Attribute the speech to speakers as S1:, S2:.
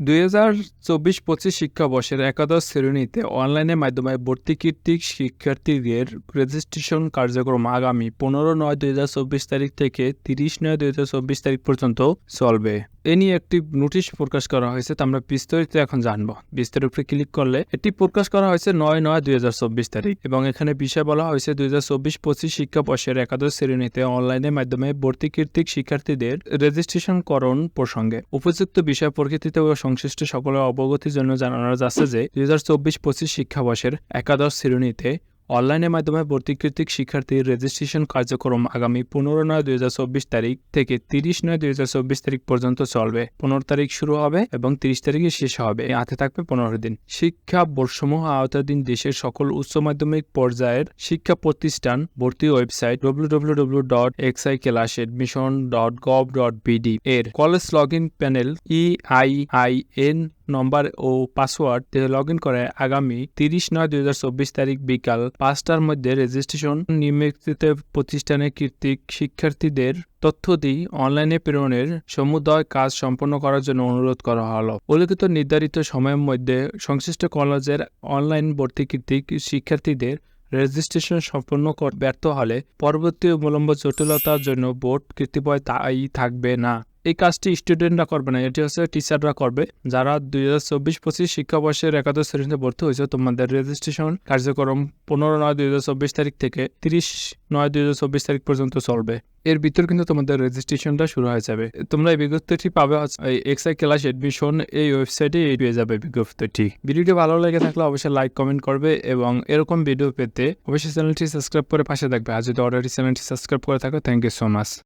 S1: দুই হাজার চব্বিশ পঁচিশ শিক্ষাবর্ষের একাদশ শ্রেণীতে অনলাইনের মাধ্যমে ভর্তিকৃত্তিক শিক্ষার্থীদের রেজিস্ট্রেশন কার্যক্রম আগামী পনেরো নয় দুই হাজার চব্বিশ তারিখ থেকে তিরিশ নয় দুই হাজার চব্বিশ তারিখ পর্যন্ত চলবে। এ নিয়ে একটি নোটিশ প্রকাশ করা হয়েছে, তা আমরা বিস্তারিত এখন জানব। বিস্তারিত উপরে ক্লিক করলে এটি প্রকাশ করা হয়েছে নয় নয় দুই তারিখ এবং এখানে বিষয় বলা হয়েছে দুই হাজার চব্বিশ পঁচিশ শিক্ষাবর্ষের একাদশ শ্রেণীতে অনলাইনের মাধ্যমে ভর্তি কীর্তিক শিক্ষার্থীদের রেজিস্ট্রেশন করণ প্রসঙ্গে। উপযুক্ত বিষয় প্রকৃতিতে ও সংশ্লিষ্ট সকলের অবগতির জন্য জানানো যাচ্ছে যে দুই হাজার চব্বিশ পঁচিশ শিক্ষাবর্ষের একাদশ শ্রেণীতে অনলাইনের মাধ্যমে ভর্তিকৃতিক শিক্ষার্থীর রেজিস্ট্রেশন কার্যক্রম আগামী পনেরো নয় দুই হাজার চব্বিশ তারিখ থেকে তিরিশ নয় দুই হাজার চব্বিশ তারিখ পর্যন্ত চলবে। পনেরো তারিখ শুরু হবে এবং তিরিশ তারিখে শেষ হবে। হাতে থাকবে পনেরো দিন। শিক্ষা বোর্ডসমূহ আওতাধীন দেশের সকল উচ্চ মাধ্যমিক পর্যায়ের শিক্ষা প্রতিষ্ঠান ভর্তি website W W W dot XI class admission dot gov dot BD এর college log in panel E I I N number O password দিয়ে লগ ইন করে আগামী তিরিশ নয় দুই তারিখ বিকাল পাঁচটার মধ্যে রেজিস্ট্রেশন নিম্নলিখিত প্রতিষ্ঠানে কীর্তিক শিক্ষার্থীদের তথ্যটি অনলাইনে প্রেরণের সমুদয় কাজ সম্পন্ন করার জন্য অনুরোধ করা হলো। উল্লিখিত নির্ধারিত সময়ের মধ্যে সংশ্লিষ্ট কলেজের অনলাইন ভর্তি কীর্তিক শিক্ষার্থীদের রেজিস্ট্রেশন সম্পন্ন ব্যর্থ হলে পরবর্তী বিলম্ব জটিলতার জন্য বোর্ড কর্তৃপয় দায়ী থাকবে না। এই কাজটি স্টুডেন্টরা করবে না, এটি হচ্ছে টিচাররা করবে। যারা দুই হাজার চব্বিশ পঁচিশ শিক্ষাবর্ষের একাদশ শ্রেণীতে ভর্তি হয়েছে, তোমাদের রেজিস্ট্রেশন কার্যক্রম পনেরো নয় দুই হাজার চব্বিশ তারিখ থেকে তিরিশ নয় দুই হাজার চব্বিশ তারিখ পর্যন্ত চলবে। এর ভিতর কিন্তু তোমাদের রেজিস্ট্রেশনটা শুরু হয়ে যাবে। তোমরা এই বিজ্ঞপ্তিটি পাবে এক্সআই ক্লাস এডমিশন এই ওয়েবসাইটে পেয়ে যাবে বিজ্ঞপ্তিটি। ভিডিওটি ভালো লেগে থাকলে অবশ্যই লাইক কমেন্ট করবে এবং এরকম ভিডিও পেতে অবশ্যই চ্যানেলটি সাবস্ক্রাইব করে পাশে থাকবে। আর যদি অলরেডি চ্যানেলটি সাবস্ক্রাইব করে থাকো থ্যাংক ইউ সো মাচ